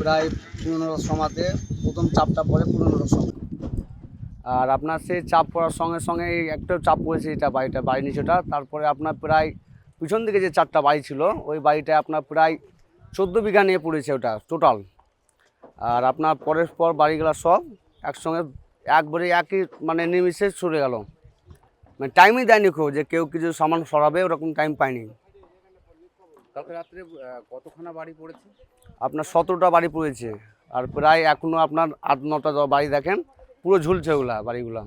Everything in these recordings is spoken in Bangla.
প্রায় পনেরো সমাতে প্রথম চাপটা পড়ে পনেরো সম আর আপনার সেই চাপ পড়ার সঙ্গে সঙ্গে একটা চাপ পড়েছে এটা বাড়িটা, বাড়ি নিচেটা। তারপরে আপনার প্রায় পিছন দিকে যে চারটা বাড়ি ছিল, ওই বাড়িটা আপনার প্রায় চোদ্দ বিঘা নিয়ে পড়েছে ওটা টোটাল আর আপনার পরের পর বাড়িগুলো সব একসঙ্গে একবারে একই মানে নিমিষে সরে গেল। মানে টাইমই দেয়নি কেউ, যে কেউ কিছু সামান সরাবে ওরকম টাইম পায়নি। কালকে রাত্রে কতখানা বাড়ি পড়েছে? আপনার সতেরোটা বাড়ি পড়েছে আর প্রায় এখনও আপনার আট নটা বাড়ি দেখেন পুরো ঝুলছে ওগুলা বাড়িগুলা।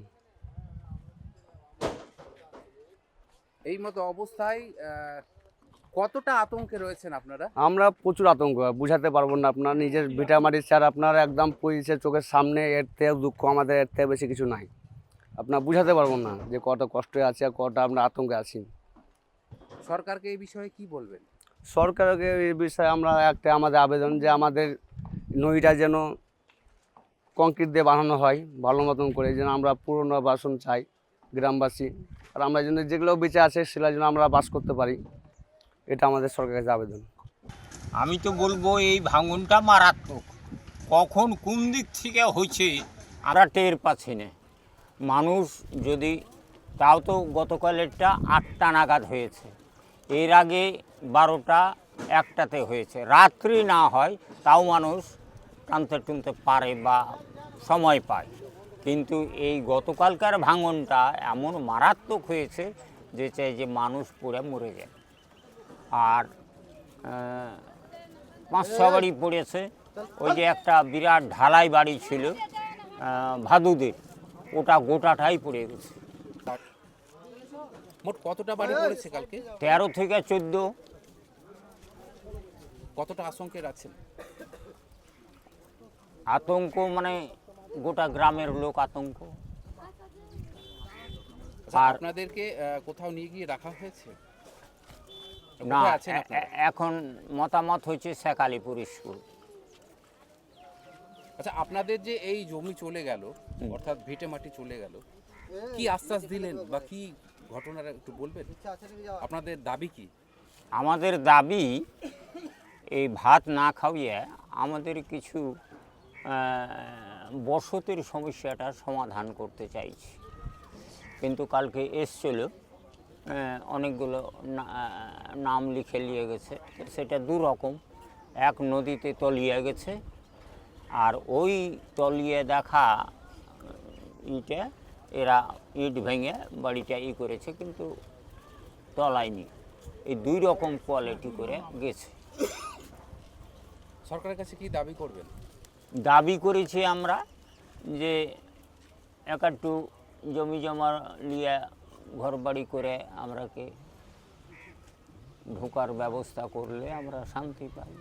এই মতো অবস্থায় কতটা আতঙ্কে রয়েছেন আপনারা? আমরা প্রচুর আতঙ্ক বুঝাতে পারব না আপনার নিজের ভিটামারি স্যার আপনার একদম পড়েছে চোখের সামনে এর থেকে দুঃখ আমাদের এর থেকে বেশি কিছু নাই। আপনার বুঝাতে পারব না যে কত কষ্টে আছে আর কটা আমরা আতঙ্কে আছি। সরকারকে এই বিষয়ে কি বলবেন? সরকারকে এই বিষয়ে আমরা একটা আমাদের আবেদন যে আমাদের নদীটা যেন কংক্রিট দিয়ে বানানো হয়, ভালো মতন করে যেন আমরা পুরনো বাসন চাই গ্রামবাসী। আর আমরা যেন যেগুলো বেঁচে আছে সেগুলো যেন আমরা বাস করতে পারি, এটা আমাদের সরকারের কাছে আবেদন। আমি তো বলব এই ভাঙনটা মারাত্মক। কখন কোন দিক থেকে হয়েছে আমরা টের পাচ্ছি না। মানুষ যদি, তাও তো গতকালেরটা আটটা নাগাদ হয়েছে। এর আগে বারোটা একটাতে হয়েছে। রাত্রি না হয় তাও মানুষ টানতে টুনতে পারে বা সময় পায়। কিন্তু এই গতকালকার ভাঙনটা এমন মারাত্মক হয়েছে যে চাই যে মানুষ পুরে মরে যায়। আর আহ, পাঁচ ছ বাড়ি পড়েছে। ওই যে একটা বিরাট ঢালাই বাড়ি ছিল ভাদুদের। ওটা গোটাটাই পড়ে গেছে। মোট কতটা বাড়ি পড়েছে কালকে? তেরো থেকে চোদ্দ। কতটা আতঙ্কের আছেন আতঙ্ক মানে গোটা গ্রামের লোক আতঙ্ক। আচ্ছা, আর- আপনাদেরকে কোথাও নিয়ে গিয়ে রাখা হয়েছে? না এখন মতামত হচ্ছে শেখালিপুর স্কুল। আচ্ছা আপনাদের যে এই জমি চলে গেল অর্থাৎ ভিটে মাটি চলে গেল কি আশ্বাস দিলেন বা কি ঘটনাটা একটু বলবেন? আপনাদের দাবি কি? আমাদের দাবি এই ভাত না খাওয়িয়ে আমাদের কিছু বসতির সমস্যাটা সমাধান করতে চাইছি। কিন্তু কালকে এসছিল অনেকগুলো না- নাম লিখে নিয়ে গেছে সেটা দু রকম এক নদীতে তলিয়ে গেছে আর ওই তলিয়ে দেখা ইটে এরা ইট ভেঙে বাড়িটা ই করেছে কিন্তু তলায়নি। এই দুই রকম কোয়ালিটি করে গেছে। সরকারের কাছে কি দাবি করবেন? দাবি করেছি আমরা যে একটু জমি জমা নিয়ে ঘর বাড়ি করে আমরাকে ঢোকার ব্যবস্থা করলে আমরা শান্তি পাই।